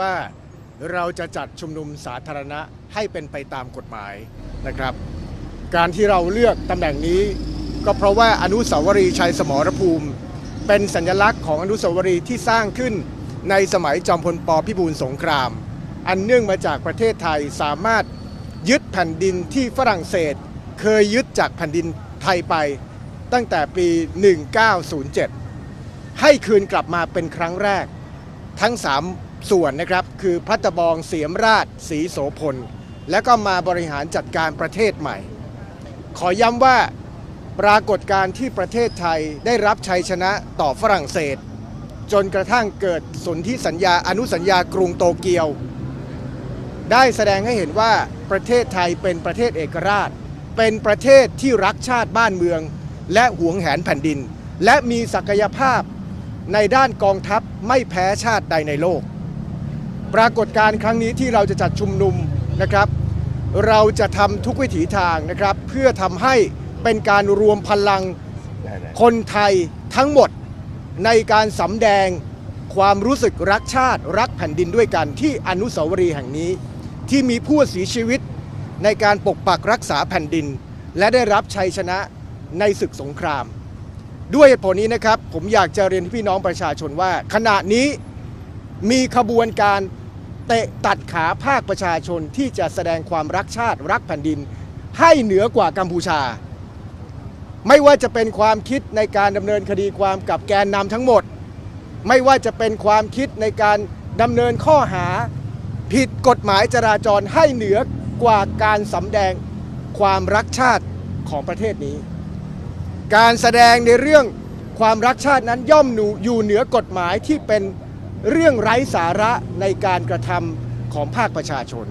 ว่าเราจะจัดชุมนุมสาธารณะให้เป็นไปตามกฎหมายนะครับ การที่เราเลือกตำแหน่งนี้ ก็เพราะว่าอนุสาวรีย์ชัยสมรภูมิ เป็นสัญลักษณ์ของอนุสาวรีย์ที่สร้างขึ้นในสมัยจอมพลปพิบูลสงคราม อันเนื่องมาจากประเทศไทยสามารถยึดแผ่นดินที่ฝรั่งเศส เคยยึดจากแผ่นดินไทยไป ตั้งแต่ปี 1907 ให้คืนกลับมาเป็นครั้งแรกทั้ง 3 ส่วนนะครับคือพัตบองเสียมราชสีโสพล และก็มาบริหารจัดการประเทศใหม่ ขอย้ำว่าปรากฏการณ์ที่ประเทศไทยได้รับชัยชนะต่อฝรั่งเศส จนกระทั่งเกิดสนธิสัญญาอนุสัญญากรุงโตเกียว ได้แสดงให้เห็นว่าประเทศไทยเป็นประเทศเอกราช เป็นประเทศที่รักชาติบ้านเมือง และหวงแหนแผ่นดิน และมีศักยภาพในด้านกองทัพไม่แพ้ชาติใดในโลก ปรากฏการณ์ครั้งนี้ที่เราจะจัดชุมนุมนะครับ เราจะทำทุกวิถีทางนะครับ เพื่อทำให้เป็นการรวมพลังคนไทยทั้งหมดในการสำแดงความรู้สึกรักชาติรักแผ่นดินด้วยกันที่อนุสาวรีย์แห่งนี้ ที่มีผู้เสียชีวิตในการปกปักรักษาแผ่นดิน และได้รับชัยชนะในศึกสงคราม ด้วยเหตุผลนี้นะครับ ผมอยากจะเรียนพี่น้องประชาชนว่า ขณะนี้มีขบวนการ เตะตัดขาภาคประชาชนที่จะแสดงความรักชาติรักแผ่นดิน ให้เหนือกว่ากัมพูชา ไม่ว่าจะเป็นความคิดในการดำเนินคดีความกับแกนนำทั้งหมด ไม่ว่าจะเป็นความคิดในการดำเนินข้อหา ผิดกฎหมายจราจรให้เหนือกว่าการสำแดงความรักชาติของประเทศนี้ การแสดงในเรื่องความรักชาตินั้นย่อมหนูอยู่เหนือกฎหมายที่เป็น เรื่องไร้สาระในการกระทำของภาคประชาชน